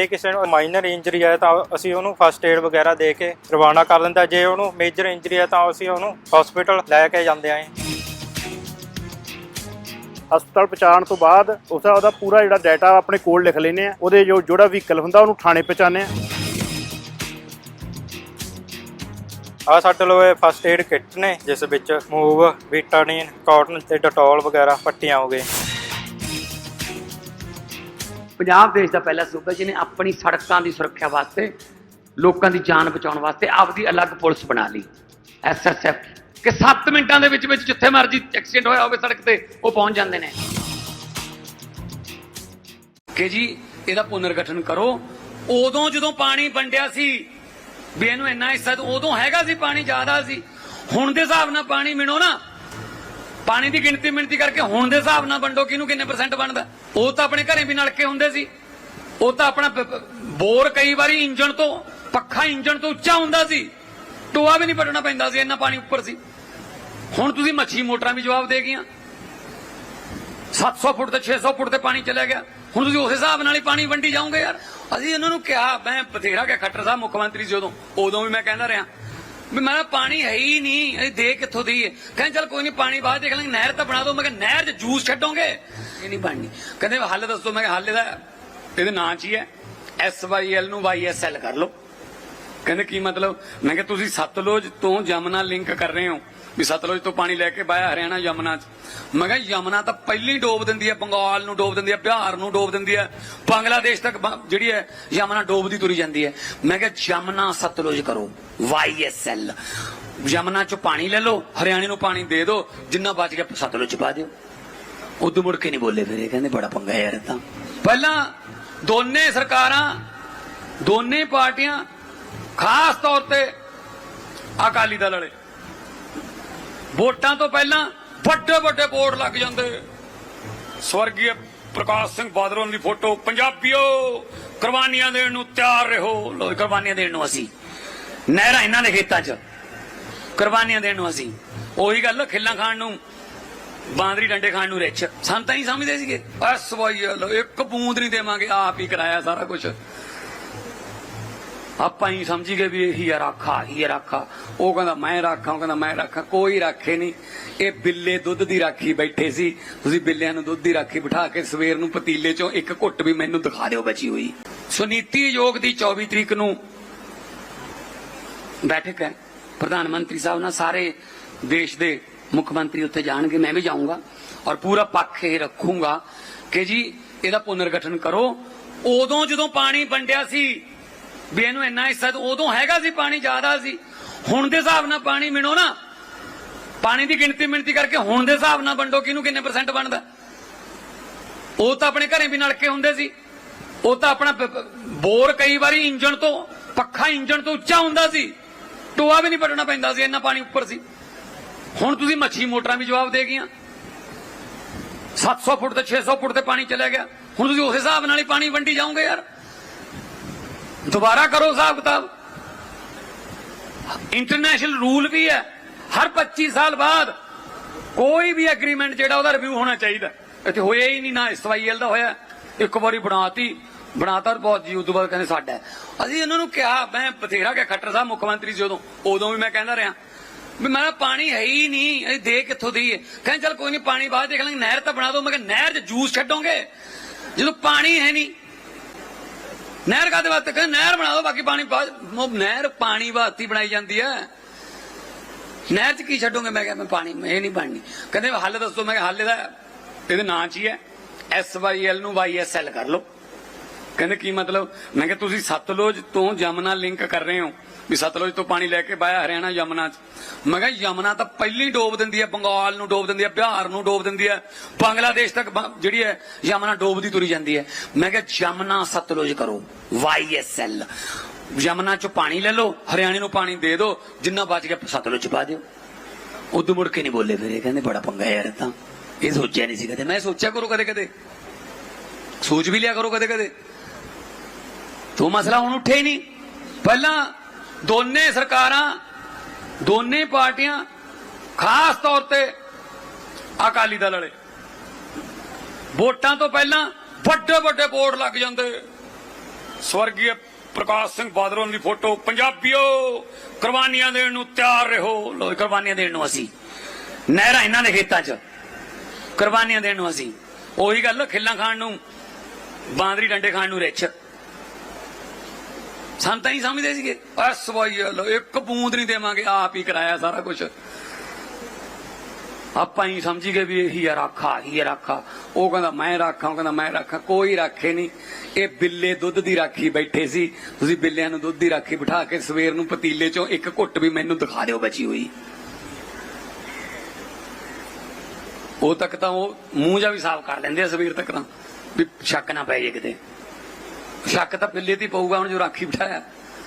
ਜੇ ਕਿਸੇ ਨੂੰ ਮਾਈਨਰ ਇੰਜਰੀ ਹੈ ਤਾਂ ਅਸੀਂ ਉਹਨੂੰ ਫਸਟ ਏਡ ਵਗੈਰਾ ਦੇ ਕੇ ਰਵਾਨਾ ਕਰ ਦਿੰਦਾ ਜੇ ਉਹਨੂੰ ਮੇਜਰ ਇੰਜਰੀ ਹੈ ਤਾਂ ਅਸੀਂ ਉਹਨੂੰ ਹਸਪੀਟਲ ਲੈ ਕੇ ਜਾਂਦੇ ਆਂ ਹਸਪਤਾਲ ਪਹੁੰਚਾਉਣ ਤੋਂ ਬਾਅਦ ਉਸਦਾ ਉਹਦਾ ਪੂਰਾ ਜਿਹੜਾ ਡਾਟਾ ਆਪਣੇ ਕੋਲ ਲਿਖ ਲੈਨੇ ਆ। ਉਹਦੇ ਜੋ ਜਿਹੜਾ ਵਹੀਕਲ ਹੁੰਦਾ ਉਹਨੂੰ ਥਾਣੇ ਪਹੁੰਚਾਉਂਦੇ ਆ। ਆ ਸਾਡੇ ਲੋ ਫਸਟ ਏਡ ਕਿੱਟ ਨੇ ਜਿਸ ਵਿੱਚ ਮੂਵ ਵਿਟਾਡਿਨ ਕਾਟਨ ਤੇ ਡਟੋਲ ਵਗੈਰਾ ਪੱਟੀਆਂ ਹੋ ਗਏ ਪੰਜਾਬ ਦੇਸ਼ ਦਾ ਪਹਿਲਾ ਸੂਬਾ ਜਿਹਨੇ ਆਪਣੀ ਸੜਕਾਂ ਦੀ ਸੁਰੱਖਿਆ ਵਾਸਤੇ, ਲੋਕਾਂ ਦੀ ਜਾਨ ਬਚਾਉਣ ਵਾਸਤੇ ਆਪਦੀ ਅਲੱਗ ਪੁਲਿਸ ਬਣਾ ਲਈ ਐਸਐਸਐਫ ਕਿ 7 ਮਿੰਟਾਂ ਦੇ ਵਿੱਚ ਵਿੱਚ ਜਿੱਥੇ ਮਰਜ਼ੀ ਐਕਸੀਡੈਂਟ ਹੋਇਆ ਹੋਵੇ ਸੜਕ ਤੇ, ਉਹ ਪਹੁੰਚ ਜਾਂਦੇ ਨੇ। ਕਿ ਜੀ, ਇਹਦਾ ਪੁਨਰਗਠਨ ਕਰੋ। ਉਦੋਂ ਜਦੋਂ ਪਾਣੀ ਵੰਡਿਆ ਸੀ, ਵੀ ਇਹਨੂੰ ਇੰਨਾ ਹਿੱਸਾ, ਉਦੋਂ ਹੈਗਾ ਸੀ ਪਾਣੀ, ਜ਼ਿਆਦਾ ਸੀ। ਹੁਣ ਦੇ ਹਿਸਾਬ ਨਾਲ ਪਾਣੀ ਮਿਣੋ ਨਾ ਪਾਣੀ ਦੀ ਗਿਣਤੀ ਮਿਣਤੀ ਕਰਕੇ ਹੁਣ ਦੇ ਹਿਸਾਬ ਨਾਲ ਵੰਡੋ, ਕਿਹਨੂੰ ਕਿੰਨੇ ਪਰਸੈਂਟ ਬਣਦਾ ਉਹ ਤਾਂ ਆਪਣੇ ਘਰੇ ਵੀ ਨਲਕੇ ਹੁੰਦੇ ਸੀ। ਉਹ ਤਾਂ ਆਪਣਾ ਬੋਰ ਕਈ ਵਾਰੀ ਇੰਜਣ ਤੋਂ, ਪੱਖਾ ਇੰਜਣ ਤੋਂ ਉੱਚਾ ਹੁੰਦਾ ਸੀ। ਟੋਆ ਵੀ ਨਹੀਂ ਪਟਣਾ ਪੈਂਦਾ ਸੀ, ਇੰਨਾ ਪਾਣੀ ਉੱਪਰ ਸੀ। ਹੁਣ ਤੁਸੀਂ ਮੱਛੀ ਮੋਟਰਾਂ ਵੀ ਜਵਾਬ ਦੇ ਗਈਆਂ। 700 ਫੁੱਟ ਤੇ 600 ਫੁੱਟ ਤੇ ਪਾਣੀ ਚਲਾ ਗਿਆ। ਹੁਣ ਤੁਸੀਂ ਉਸ ਹਿਸਾਬ ਨਾਲ ਹੀ ਪਾਣੀ ਵੰਡੀ ਜਾਓਗੇ ਯਾਰ। ਅਸੀਂ ਇਹਨਾਂ ਨੂੰ ਕਿਹਾ, ਮੈਂ ਬਥੇਰਾ ਕਿ ਖੱਟਰ ਸਾਹਿਬ, ਮੁੱਖ ਮੰਤਰੀ ਸੀ ਉਦੋਂ। ਉਦੋਂ ਵੀ ਮੈਂ ਕਹਿੰਦਾ ਰਿਹਾ। ਵੀ ਮੈਂ ਕਿਹਾ ਪਾਣੀ ਹੈ ਹੀ ਨਹੀਂ, ਇਹ ਦੇ ਕਿੱਥੋਂ ਦੀ ਕਹਿੰਦੇ ਚੱਲ ਕੋਈ ਨਹੀਂ, ਪਾਣੀ ਬਾਅਦ ਦੇਖ ਲਾਂਗੇ ਨਹਿਰ ਤਾਂ ਬਣਾ ਦੋ ਮੈਂ ਕਿਹਾ ਨਹਿਰ 'ਚ ਜੂਸ ਛੱਡੋਗੇ? ਇਹ ਨਹੀਂ ਬਣਨੀ। ਕਹਿੰਦੇ ਹੱਲ ਦੱਸੋ। ਮੈਂ ਕਿਹਾ ਹੱਲ ਇਹਦਾ, ਇਹਦੇ ਨਾਂ 'ਚ ਹੀ ਹੈ। ਐਸ ਵਾਈ ਐਲ ਨੂੰ ਵਾਈ ਐਸ ਐਲ ਕਰ ਲਓ। ਕਹਿੰਦੇ ਕੀ ਮਤਲਬ? ਮੈਂ ਕਿਹਾ ਤੁਸੀਂ ਸਤਲੁਜ ਤੋਂ ਜਮਨਾ ਲਿੰਕ ਕਰ ਰਹੇ ਹੋ। ਵੀ ਸਤਲੁਜ ਤੋਂ ਪਾਣੀ ਲੈ ਕੇ ਬਾਇਆ ਹਰਿਆਣਾ ਯਮਨਾ ਚ। ਮੈਂ ਕਿਹਾ ਯਮਨਾ ਤਾਂ ਪਹਿਲੀ ਡੋਬ ਦਿੰਦੀ ਹੈ, ਬੰਗਾਲ ਨੂੰ ਡੋਬ ਦਿੰਦੀ ਹੈ, ਬਿਹਾਰ ਨੂੰ ਡੋਬ ਦਿੰਦੀ ਹੈ, ਬੰਗਲਾਦੇਸ਼ ਤੱਕ ਜਿਹੜੀ ਹੈ ਯਮਨਾ ਡੋਬਦੀ ਤੁਰੀ ਜਾਂਦੀ ਹੈ। ਮੈਂ ਕਿਹਾ ਯਮਨਾ ਸਤਲੁਜ ਕਰੋ ਵਾਈਐਸਐਲ ਯਮਨਾ ਚ ਪਾਣੀ ਲੈ ਲਓ, ਹਰਿਆਣੇ ਨੂੰ ਪਾਣੀ ਦੇ ਦਿਓ, ਜਿੰਨਾ ਬਚ ਗਿਆ ਸਤਲੁਜ ਚ ਪਾ ਦਿਓ। ਉਦੋਂ ਮੁੜ ਕੇ ਨਹੀਂ ਬੋਲੇ ਫਿਰ ਇਹ ਕਹਿੰਦੇ ਬੜਾ ਪੰਗਾ ਯਾਰ ਇਹ ਤਾਂ। ਪਹਿਲਾਂ ਦੋਨੇ ਸਰਕਾਰਾਂ, ਦੋਨੇ ਪਾਰਟੀਆਂ ਖਾਸ ਤੌਰ ਤੇ ਅਕਾਲੀ ਦਲ ਵਾਲੇ ਵੋਟਾਂ ਤੋਂ ਪਹਿਲਾਂ ਵੱਡੇ ਵੱਡੇ ਬੋਰਡ ਲੱਗ ਜਾਂਦੇ। ਸਵਰਗੀ ਪ੍ਰਕਾਸ਼ ਸਿੰਘ ਬਾਦਲ ਦੀ ਫੋਟੋ, ਪੰਜਾਬੀਓ, ਕੁਰਬਾਨੀਆਂ ਦੇਣ ਨੂੰ ਤਿਆਰ ਰਹੋ। ਲੋ ਕੁਰਬਾਨੀਆਂ ਦੇਣ ਨੂੰ ਅਸੀਂ। ਨਹਿਰਾਂ ਇਹਨਾਂ ਦੇ ਖੇਤਾਂ 'ਚ। ਕੁਰਬਾਨੀਆਂ ਦੇਣ ਨੂੰ ਅਸੀਂ। ਉਹੀ ਗੱਲ, ਖਿੱਲਾਂ ਖਾਣ ਨੂੰ, ਬਾਂਦਰੀ ਡੰਡੇ ਖਾਣ ਨੂੰ ਰਿੱਛ। ਸਾਨੂੰ ਤਾਂ ਹੀ ਸਮਝਦੇ ਸੀਗੇ। ਐਸ ਵਾਈ ਇੱਕ ਬੂੰਦ ਨਹੀਂ ਦੇਵਾਂਗੇ, ਆਪ ਹੀ ਕਰਾਇਆ ਸਾਰਾ ਕੁਝ ਆਪਾਂ ਹੀ ਸਮਝੀ ਗਏ ਵੀ ਇਹੀ ਆ, ਰਾਖਾ ਹੀ ਰਾਖਾ ਉਹ ਕਹਿੰਦਾ, ਮੈਂ ਰਾਖਾ, ਉਹ ਕਹਿੰਦਾ, ਮੈਂ ਰਾਖਾ। ਕੋਈ ਰਾਖੇ ਨਹੀਂ। ਇਹ ਬਿੱਲੇ ਦੁੱਧ ਦੀ ਰਾਖੀ ਬੈਠੇ ਸੀ। ਤੁਸੀਂ ਬਿੱਲਿਆਂ ਨੂੰ ਦੁੱਧ ਦੀ ਰਾਖੀ ਬਿਠਾ ਕੇ ਸਵੇਰ ਨੂੰ ਪਤੀਲੇ ਚੋਂ ਇੱਕ ਘੁੱਟ ਵੀ ਮੈਨੂੰ ਦਿਖਾ ਦਿਓ ਬਚੀ ਹੋਈ। ਸੁਨੀਤੀ ਆਯੋਗ ਦੀ 24 ਤਰੀਕ ਨੂੰ ਬੈਠਕ ਹੈ। ਪ੍ਰਧਾਨ ਮੰਤਰੀ ਸਾਹਿਬ ਨਾਲ ਸਾਰੇ ਦੇਸ਼ ਦੇ ਮੁੱਖ ਮੰਤਰੀ ਉੱਥੇ ਜਾਣਗੇ, ਮੈਂ ਵੀ ਜਾਊਂਗਾ। ਔਰ ਪੂਰਾ ਪੱਖ ਇਹ ਰੱਖੂੰਗਾ ਕਿ ਜੀ, ਇਹਦਾ ਪੁਨਰਗਠਨ ਕਰੋ। ਉਦੋਂ ਜਦੋਂ ਪਾਣੀ ਵੰਡਿਆ ਸੀ ਵੀ ਇਹਨੂੰ ਇੰਨਾ ਹਿੱਸਾ ਤਾਂ ਉਦੋਂ ਹੈਗਾ ਸੀ, ਪਾਣੀ ਜ਼ਿਆਦਾ ਸੀ। ਹੁਣ ਦੇ ਹਿਸਾਬ ਨਾਲ ਪਾਣੀ ਮਿਣੋ ਨਾ, ਪਾਣੀ ਦੀ ਗਿਣਤੀ ਮਿਣਤੀ ਕਰਕੇ ਹੁਣ ਦੇ ਹਿਸਾਬ ਨਾਲ ਵੰਡੋ, ਕਿਹਨੂੰ ਕਿੰਨੇ ਪਰਸੈਂਟ ਬਣਦਾ? ਉਹ ਤਾਂ ਆਪਣੇ ਘਰੇ ਵੀ ਨਲਕੇ ਹੁੰਦੇ ਸੀ। ਉਹ ਤਾਂ ਆਪਣਾ ਬੋਰ ਕਈ ਵਾਰੀ ਇੰਜਣ ਤੋਂ, ਪੱਖਾ ਇੰਜਣ ਤੋਂ ਉੱਚਾ ਹੁੰਦਾ ਸੀ। ਟੋਆ ਵੀ ਨਹੀਂ ਪਟਣਾ ਪੈਂਦਾ ਸੀ, ਇੰਨਾ ਪਾਣੀ ਉੱਪਰ ਸੀ। ਹੁਣ ਤੁਸੀਂ ਮੱਛੀ ਮੋਟਰਾਂ ਵੀ ਜਵਾਬ ਦੇ ਗਈਆਂ। 700 ਫੁੱਟ ਤੇ 600 ਫੁੱਟ ਤੇ ਪਾਣੀ ਚਲਾ ਗਿਆ। ਹੁਣ ਤੁਸੀਂ ਉਸ ਹਿਸਾਬ ਨਾਲ ਹੀ ਪਾਣੀ ਵੰਡੀ ਜਾਓਗੇ ਯਾਰ। ਦੁਬਾਰਾ ਕਰੋ ਹਿਸਾਬ ਕਿਤਾਬ। ਇੰਟਰਨੈਸ਼ਨਲ ਰੂਲ ਵੀ ਹੈ। ਹਰ 25 ਸਾਲ ਬਾਅਦ ਕੋਈ ਵੀ ਐਗਰੀਮੈਂਟ ਜਿਹੜਾ ਉਹਦਾ ਰਿਵਿਊ ਹੋਣਾ ਚਾਹੀਦਾ। ਇੱਥੇ ਹੋਇਆ ਹੀ ਨਹੀਂ, ਨਾ ਐਸਵਾਈਐਲ ਦਾ ਹੋਇਆ। ਇੱਕ ਵਾਰੀ ਬਣਾਤੀ, ਬਣਾਤਾ ਬਹੁਤ ਜੀ ਉਦੋਂ ਬਾਅਦ ਕਹਿੰਦੇ ਸਾਡਾ ਅਸੀਂ ਇਹਨਾਂ ਨੂੰ ਕਿਹਾ, ਮੈਂ ਬਥੇਰਾ ਕਿ ਖੱਟਰ ਸਾਹਿਬ, ਮੁੱਖ ਮੰਤਰੀ ਸੀ ਉਦੋਂ। ਉਦੋਂ ਵੀ ਮੈਂ ਕਹਿੰਦਾ ਰਿਹਾ ਵੀ ਮੈਂ ਪਾਣੀ ਹੈ ਹੀ ਨਹੀਂ ਅਸੀਂ ਦੇ ਕਿੱਥੋਂ ਦੀ ਕਹਿੰਦੇ ਚੱਲ ਕੋਈ ਨਹੀਂ, ਪਾਣੀ ਬਾਅਦ ਦੇਖ ਲਾਂਗੇ, ਨਹਿਰ ਤਾਂ ਬਣਾ ਦਿਓ। ਮੈਂ ਕਿਹਾ, ਨਹਿਰ 'ਚ ਜੂਸ ਛੱਡੋਗੇ? ਜਦੋਂ ਪਾਣੀ ਹੈ ਨਹੀਂ ਨਹਿਰ ਕਾਦੇ ਵਾਸਤੇ? ਕਹਿੰਦੇ ਨਹਿਰ ਬਣਾ ਦਿਓ ਬਾਕੀ ਪਾਣੀ ਨਹਿਰ ਪਾਣੀ ਵਾਸਤੇ ਬਣਾਈ ਜਾਂਦੀ ਹੈ। ਨਹਿਰ 'ਚ ਕੀ ਛੱਡੋਗੇ? ਮੈਂ ਕਿਹਾ ਮੈਂ ਪਾਣੀ ਇਹ ਨਹੀਂ ਬਣਨੀ। ਕਹਿੰਦੇ ਹੱਲ ਦੱਸੋ। ਮੈਂ ਕਿਹਾ ਹੱਲ ਇਹਦਾ ਇਹਦੇ ਨਾਂ 'ਚ ਹੀ ਹੈ। ਐਸ ਵਾਈ ਐਲ ਨੂੰ ਵਾਈ ਐਸ ਐਲ ਕਰ ਲਓ। ਕਹਿੰਦੇ ਕੀ ਮਤਲਬ? ਮੈਂ ਕਿਹਾ ਤੁਸੀਂ ਸਤਲੁਜ ਤੋਂ ਜਮਨਾ ਲਿੰਕ ਕਰ ਰਹੇ ਹੋ। ਵੀ ਸਤਲੁਜ ਤੋਂ ਪਾਣੀ ਲੈ ਕੇ ਬਾਇਆ ਹਰਿਆਣਾ ਯਮਨਾ ਚ। ਮੈਂ ਕਿਹਾ ਯਮਨਾ ਤਾਂ ਪਹਿਲਾਂ ਡੋਬ ਦਿੰਦੀ ਹੈ, ਬੰਗਾਲ ਨੂੰ ਡੋਬ ਦਿੰਦੀ ਹੈ, ਬਿਹਾਰ ਨੂੰ ਡੋਬ ਦਿੰਦੀ ਹੈ, ਬੰਗਲਾਦੇਸ਼ ਤੱਕ ਬ- ਜਿਹੜੀ ਹੈ ਯਮਨਾ ਡੋਬਦੀ ਤੁਰੀ ਜਾਂਦੀ ਹੈ। ਮੈਂ ਕਿਹਾ ਯਮਨਾ ਸਤਲੁਜ ਕਰੋ ਵਾਈਐਸਐਲ ਯਮਨਾ ਚ ਪਾਣੀ ਲੈ ਲਓ, ਹਰਿਆਣੇ ਨੂੰ ਪਾਣੀ ਦੇ ਦਿਓ, ਜਿੰਨਾ ਬਚ ਗਿਆ ਸਤਲੁਜ ਚ ਪਾ ਦਿਓ। ਉਦੋਂ ਮੁੜ ਕੇ ਨਹੀਂ ਬੋਲੇ ਫਿਰ ਇਹ ਕਹਿੰਦੇ, ਬੜਾ ਪੰਗਾ ਯਾਰ ਤਾਂ। ਇਹ ਸੋਚਿਆ ਨਹੀਂ ਸੀ ਕਦੇ। ਮੈਂ ਸੋਚਿਆ ਕਰੋ ਕਦੇ ਕਦੇ ਸੋਚ ਵੀ ਲਿਆ ਕਰੋ ਕਦੇ ਕਦੇ ਤੋ ਮਸਲਾ ਹੁਣ ਉੱਠੇ ਹੀ ਨਹੀਂ। ਪਹਿਲਾਂ ਦੋਨੇ ਸਰਕਾਰਾਂ, ਦੋਨੇ ਪਾਰਟੀਆਂ ਖਾਸ ਤੌਰ ਤੇ ਅਕਾਲੀ ਦਲ ਵਾਲੇ। ਵੋਟਾਂ ਤੋਂ ਪਹਿਲਾਂ ਵੱਡੇ ਵੱਡੇ ਬੋਰਡ ਲੱਗ ਜਾਂਦੇ। ਸਵਰਗੀ ਪ੍ਰਕਾਸ਼ ਸਿੰਘ ਬਾਦਲੋਂ ਦੀ ਫੋਟੋ, ਪੰਜਾਬੀਓ, ਕੁਰਬਾਨੀਆਂ ਦੇਣ ਨੂੰ ਤਿਆਰ ਰਹੋ। ਲੋ ਕੁਰਬਾਨੀਆਂ ਦੇਣ ਨੂੰ ਅਸੀਂ। ਨਹਿਰਾਂ ਇਹਨਾਂ ਦੇ ਖੇਤਾਂ 'ਚ। ਕੁਰਬਾਨੀਆਂ ਦੇਣ ਨੂੰ ਅਸੀਂ। ਉਹੀ ਗੱਲ, ਖਿੱਲਾਂ ਖਾਣ ਨੂੰ, ਬਾਂਦਰੀ ਡੰਡੇ ਖਾਣ ਨੂੰ ਰਿੱਛ। ਸੰਤਾਂ ਹੀ ਸਮਝਦੇ ਸੀਗੇ। ਐਸ ਵਾਈ ਲੋ ਇੱਕ ਬੂੰਦ ਨਹੀਂ ਦੇਵਾਂਗੇ, ਆਪ ਹੀ ਕਰਾਇਆ ਸਾਰਾ ਕੁਝ ਆਪਾਂ ਹੀ ਸਮਝੀ ਗਏ ਵੀ ਇਹੀ ਆ ਰਾਖਾ ਹੀ ਰਾਖਾ। ਉਹ ਕਹਿੰਦਾ, ਮੈਂ ਰਾਖਾ, ਉਹ ਕਹਿੰਦਾ, ਮੈਂ ਰਾਖਾ, ਕੋਈ ਰਾਖੇ ਨਹੀਂ। ਇਹ ਬਿੱਲੇ ਦੁੱਧ ਦੀ ਰਾਖੀ ਬੈਠੇ ਸੀ। ਤੁਸੀਂ ਬਿੱਲਿਆਂ ਨੂੰ ਦੁੱਧ ਦੀ ਰਾਖੀ ਬਿਠਾ ਕੇ ਸਵੇਰ ਨੂੰ ਪਤੀਲੇ ਚੋਂ ਇੱਕ ਘੁੱਟ ਵੀ ਮੈਨੂੰ ਦਿਖਾ ਦਿਓ ਬਚੀ ਹੋਈ। ਉਹ ਤੱਕ ਤਾਂ ਉਹ ਮੂੰਹ ਜਾ ਵੀ ਸਾਫ਼ ਕਰ ਲੈਂਦੇ ਆ ਸਵੇਰ ਤੱਕ ਤਾਂ, ਵੀ ਸ਼ੱਕ ਨਾ ਪੈ ਜੇ ਕਿਤੇ। ਸ਼ੱਕ ਤਾਂ ਬਿੱਲੇ ਤੇ ਪਊਗਾ ਹੁਣ ਜੋ ਰਾਖੀ ਬਿਠਾਇਆ।